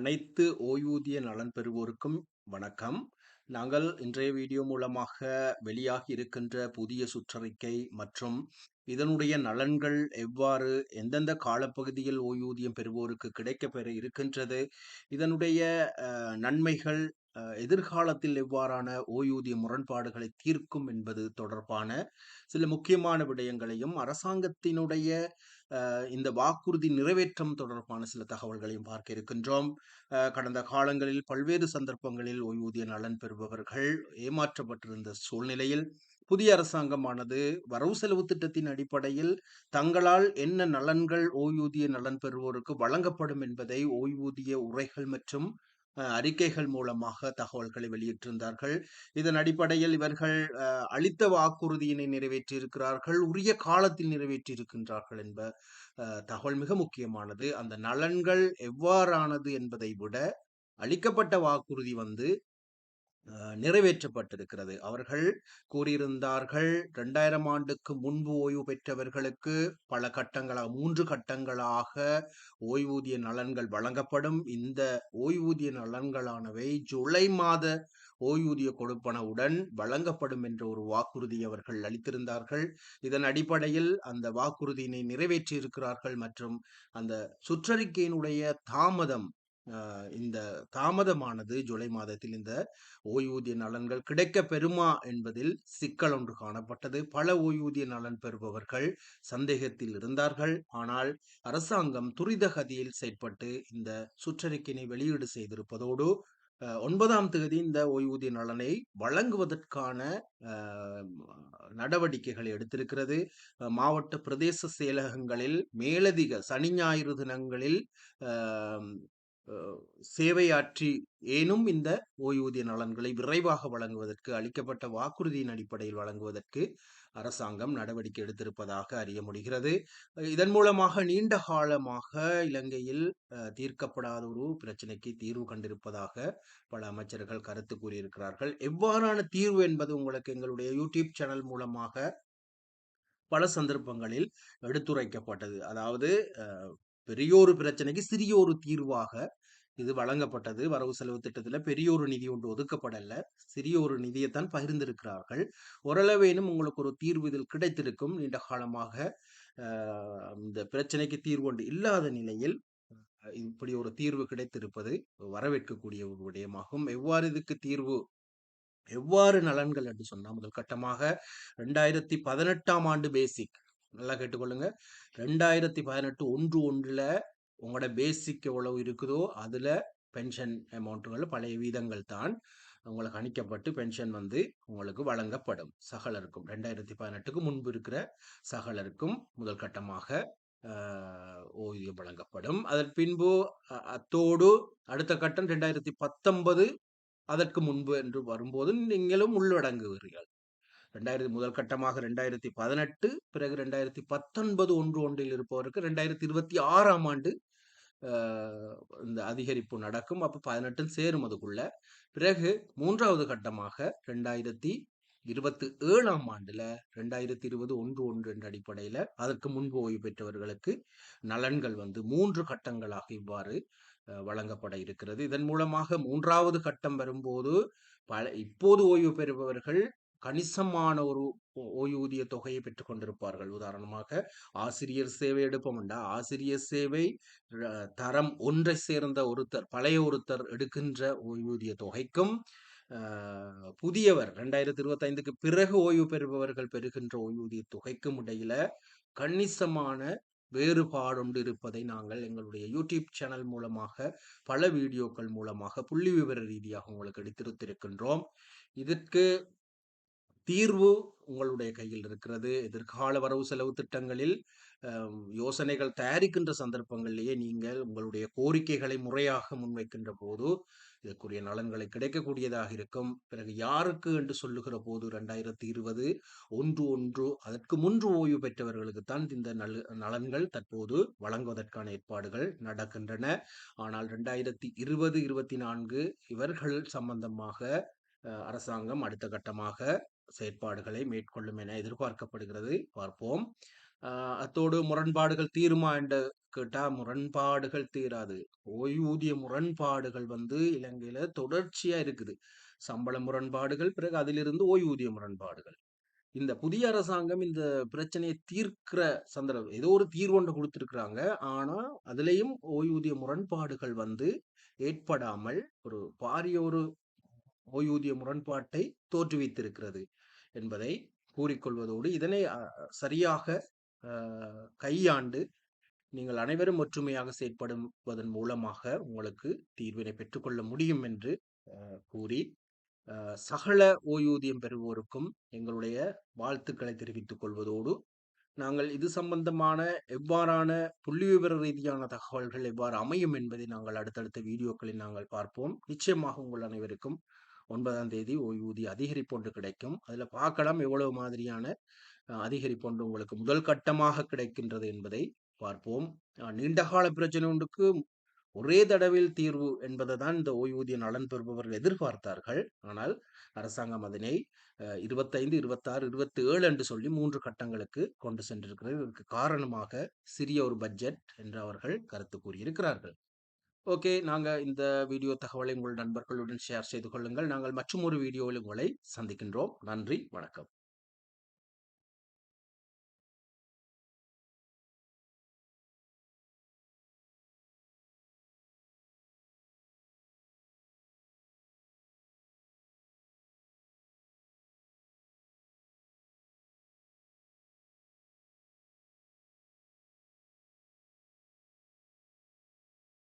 அனைத்து ஓய்வூதிய நலன் பெறுவோருக்கும் வணக்கம். நாங்கள் இன்றைய வீடியோ மூலமாக வெளியாகி இருக்கின்ற புதிய சுற்றறிக்கை மற்றும் இதனுடைய நலன்கள் எவ்வாறு எந்தெந்த காலப்பகுதியில் ஓய்வூதியம் பெறுவோருக்கு கிடைக்கப்பெற இருக்கின்றது, இதனுடைய நன்மைகள் எதிர்காலத்தில் எவ்வாறான ஓய்வூதிய முரண்பாடுகளை தீர்க்கும் என்பது தொடர்பான சில முக்கியமான விடயங்களையும், அரசாங்கத்தினுடைய இந்த வாக்குறுதி நிறைவேற்றம் தொடர்பான சில தகவல்களையும் பார்க்க இருக்கின்றோம். கடந்த காலங்களில் பல்வேறு சந்தர்ப்பங்களில் ஓய்வூதிய நலன் பெறுபவர்கள் ஏமாற்றப்பட்டிருந்த சூழ்நிலையில், புதிய அரசாங்கமானது வரவு செலவு திட்டத்தின் அடிப்படையில் தங்களால் என்ன நலன்கள் ஓய்வூதிய நலன் பெறுவோருக்கு வழங்கப்படும் என்பதை ஓய்வூதிய உரைகள் மற்றும் அறிக்கைகள் மூலமாக தகவல்களை வெளியிட்டிருந்தார்கள். இதன் அடிப்படையில் இவர்கள் அளித்த வாக்குறுதியினை நிறைவேற்றியிருக்கிறார்கள். உரிய காலத்தில் நிறைவேற்றியிருக்கின்றார்கள் என்ப தகவல் மிக முக்கியமானது. அந்த நலன்கள் எவ்வாறானது என்பதை விட, அளிக்கப்பட்ட வாக்குறுதி வந்து நிறைவேற்றப்பட்டிருக்கிறது. அவர்கள் கூறியிருந்தார்கள் 2000 ஆண்டுக்கு முன்பு ஓய்வு பெற்றவர்களுக்கு பல கட்டங்களா மூன்று கட்டங்களாக ஓய்வூதிய நலன்கள் வழங்கப்படும். இந்த ஓய்வூதிய நலன்களானவை ஜூலை மாத ஓய்வூதிய கொடுப்பனவுடன் வழங்கப்படும் என்ற ஒரு வாக்குறுதி அவர்கள் அளித்திருந்தார்கள். இதன் அடிப்படையில் அந்த வாக்குறுதியினை நிறைவேற்றியிருக்கிறார்கள் மற்றும் அந்த சுற்றறிக்கையினுடைய தாமதம் இந்த தாமதமானது ஜூலை மாதத்தில் இந்த ஓய்வூதிய நலன்கள் கிடைக்கப் பெறுமா என்பதில் சிக்கல் ஒன்று காணப்பட்டது. பல ஓய்வூதிய நலன் பெறுபவர்கள் சந்தேகத்தில் இருந்தார்கள். ஆனால் அரசாங்கம் துரித கதியில் செயற்பட்டு இந்த சுற்றறிக்கையினை வெளியீடு செய்திருப்பதோடு, ஒன்பதாம் தேதி இந்த ஓய்வூதிய நலனை வழங்குவதற்கான நடவடிக்கைகளை எடுத்திருக்கிறது. மாவட்ட பிரதேச செயலகங்களில் மேலதிக சனி, ஞாயிறு தினங்களில் சேவையாற்றி ஏனும் இந்த ஓய்வூதிய நலன்களை விரைவாக வழங்குவதற்கு அளிக்கப்பட்ட வாக்குறுதியின் அடிப்படையில் வழங்குவதற்கு அரசாங்கம் நடவடிக்கை எடுத்திருப்பதாக அறிய முடிகிறது. இதன் மூலமாக நீண்ட காலமாக இலங்கையில் தீர்க்கப்படாத ஒரு பிரச்சனைக்கு தீர்வு கண்டிருப்பதாக பல அமைச்சர்கள் கருத்து கூறியிருக்கிறார்கள். எவ்வாறான தீர்வு என்பது உங்களுக்கு எங்களுடைய யூடியூப் சேனல் மூலமாக பல சந்தர்ப்பங்களில் எடுத்துரைக்கப்பட்டது. அதாவது பெரிய பெரியோரு பிரச்சனைக்கு சிறிய ஒரு தீர்வாக இது வழங்கப்பட்டது. வரவு செலவு திட்டத்தில் பெரிய ஒரு நிதி ஒன்று ஒதுக்கப்படல. சிறிய ஒரு நிதியைத்தான் பகிர்ந்திருக்கிறார்கள். ஓரளவேனும் உங்களுக்கு ஒரு தீர்வு இதில் கிடைத்திருக்கும். நீண்ட காலமாக இந்த பிரச்சனைக்கு தீர்வு ஒன்று இல்லாத நிலையில் இப்படி ஒரு தீர்வு கிடைத்திருப்பது வரவேற்கக்கூடிய ஒரு விடயமாகும். எவ்வாறு இதுக்கு தீர்வு எவ்வாறு நலன்கள் என்று சொன்னால் முதல் கட்டமாக 2018ஆம் ஆண்டு பேசிக் நல்லா கேட்டுக்கொள்ளுங்க. 2018 1/1ல உங்களோட பேசிக் எவ்வளவு இருக்குதோ, அதில் பென்ஷன் அமௌண்ட்டுகள் பழைய வீதங்கள் தான் உங்களுக்கு அணிக்கப்பட்டு பென்ஷன் வந்து உங்களுக்கு வழங்கப்படும். சகலருக்கும் 2018க்கு முன்பு இருக்கிற சகலருக்கும் முதல் கட்டமாக ஓய்வூதியம் வழங்கப்படும். அதன் பின்பு அத்தோடு அடுத்த கட்டம் 2019 அதற்கு முன்பு என்று வரும்போது நீங்களும் உள்ளடங்குவீர்கள். ரெண்டாயிரத்தி முதல் கட்டமாக ரெண்டாயிரத்தி பதினெட்டு பிறகு ரெண்டாயிரத்தி பத்தொன்பது ஒன்று ஒன்றில் இருப்பவருக்கு ரெண்டாயிரத்தி இருபத்தி ஆறாம் ஆண்டு இந்த அதிகரிப்பு நடக்கும். அப்போ பதினெட்டில் சேரும் அதுக்குள்ள. பிறகு மூன்றாவது கட்டமாக ரெண்டாயிரத்தி இருபத்தி ஏழாம் ஆண்டுல ரெண்டாயிரத்தி இருபது ஒன்று ஒன்று என்ற அடிப்படையில அதற்கு முன்பு ஓய்வு பெற்றவர்களுக்கு நலன்கள் வந்து மூன்று கட்டங்களாக இவ்வாறு வழங்கப்பட இருக்கிறது. இதன் மூலமாக மூன்றாவது கட்டம் வரும்போது பல இப்போது ஓய்வு பெறுபவர்கள் கணிசமான ஒரு ஓ ஓய்வூதிய தொகையை பெற்றுக் கொண்டிருப்பார்கள். உதாரணமாக ஆசிரியர் சேவை எடுப்போம்டா ஆசிரியர் சேவை தரம் ஒன்றை சேர்ந்த ஒருத்தர் பழைய ஒருத்தர் எடுக்கின்ற ஓய்வூதிய தொகைக்கும், புதியவர் புதியவர் 2025க்கு பிறகு ஓய்வு பெறுபவர்கள் பெறுகின்ற ஓய்வூதிய தொகைக்கும் இடையில கணிசமான வேறுபாடுண்டு இருப்பதை நாங்கள் எங்களுடைய யூடியூப் சேனல் மூலமாக, பல வீடியோக்கள் மூலமாக புள்ளிவிவர ரீதியாக உங்களுக்கு எடுத்திருத்திருக்கின்றோம் இதற்கு தீர்வு உங்களுடைய கையில் இருக்கிறது. எதிர்கால வரவு செலவு திட்டங்களில் யோசனைகள் தயாரிக்கின்ற சந்தர்ப்பங்களிலேயே நீங்கள் உங்களுடைய கோரிக்கைகளை முறையாக முன்வைக்கின்ற போது, இதற்குரிய நலன்களை கிடைக்கக்கூடியதாக இருக்கும். பிறகு யாருக்கு என்று சொல்லுகிற போது 2020 1/1 அதற்கு முன்று ஓய்வு பெற்றவர்களுக்கு தான் இந்த நல் நலன்கள் தற்போது வழங்குவதற்கான ஏற்பாடுகள் நடக்கின்றன. ஆனால் 2020, 24 இவர்கள் சம்பந்தமாக அரசாங்கம் அடுத்த கட்டமாக செயற்பாடுகளை மேற்கொள்ளும் என எதிர்பார்க்கப்படுகிறது. பார்ப்போம். அத்தோடு முரண்பாடுகள் தீருமா என்று கேட்டா முரண்பாடுகள் தீராது ஓய்வூதிய முரண்பாடுகள் வந்து இலங்கையில தொடர்ச்சியா இருக்குது சம்பள முரண்பாடுகள் பிறகு அதிலிருந்து ஓய்வூதிய முரண்பாடுகள் இந்த புதிய அரசாங்கம் இந்த பிரச்சனையை தீர்க்கிற சந்தர்ப்பம் ஏதோ ஒரு தீர்வொன்று கொடுத்திருக்கிறாங்க ஆனா அதுலேயும் ஓய்வூதிய முரண்பாடுகள் வந்து ஏற்படாமல் ஒரு பாரிய ஒரு ஓய்வூதிய முரண்பாட்டை தோற்றுவித்திருக்கிறது என்பதை கூறிக்கொள்வதோடு இதனை சரியாக கையாண்டு நீங்கள் அனைவரும் ஒற்றுமையாக செயற்படுவதன் மூலமாக உங்களுக்கு தீர்வினை பெற்றுக்கொள்ள முடியும் என்று கூறி சகல ஓய்வூதியம் பெறுவோருக்கும் எங்களுடைய வாழ்த்துக்களை தெரிவித்துக் கொள்வதோடு நாங்கள் இது சம்பந்தமான எவ்வாறான புள்ளி விவர ரீதியான தகவல்கள் எவ்வாறு அமையும் என்பதை நாங்கள் அடுத்தடுத்த வீடியோக்களில் நாங்கள் பார்ப்போம். நிச்சயமாக உங்கள் அனைவருக்கும் ஒன்பதாம் தேதி ஓய்வூதிய அதிகரிப்பு ஒன்று கிடைக்கும். அதில் பார்க்கலாம் எவ்வளவு மாதிரியான அதிகரிப்பு ஒன்று உங்களுக்கு முதல் கட்டமாக கிடைக்கின்றது என்பதை பார்ப்போம். நீண்டகால பிரச்சனை ஒன்றுக்கு ஒரே தடவில் தீர்வு என்பதை தான் இந்த ஓய்வூதிய நலன் பெறுபவர்கள் எதிர்பார்த்தார்கள். ஆனால் அரசாங்கம் அதனை இருபத்தைந்து இருபத்தாறு இருபத்தி ஏழு என்று சொல்லி மூன்று கட்டங்களுக்கு கொண்டு சென்றிருக்கிறது. இதற்கு காரணமாக சிறிய ஒரு பட்ஜெட் என்று அவர்கள் கருத்து கூறியிருக்கிறார்கள். ஓகே. நாங்கள் இந்த வீடியோ தகவலை உங்கள் நண்பர்களுடன் ஷேர் செய்து கொள்ளுங்கள். நாங்கள் மற்றும் ஒரு வீடியோவில் உங்களை சந்திக்கின்றோம். நன்றி. வணக்கம்.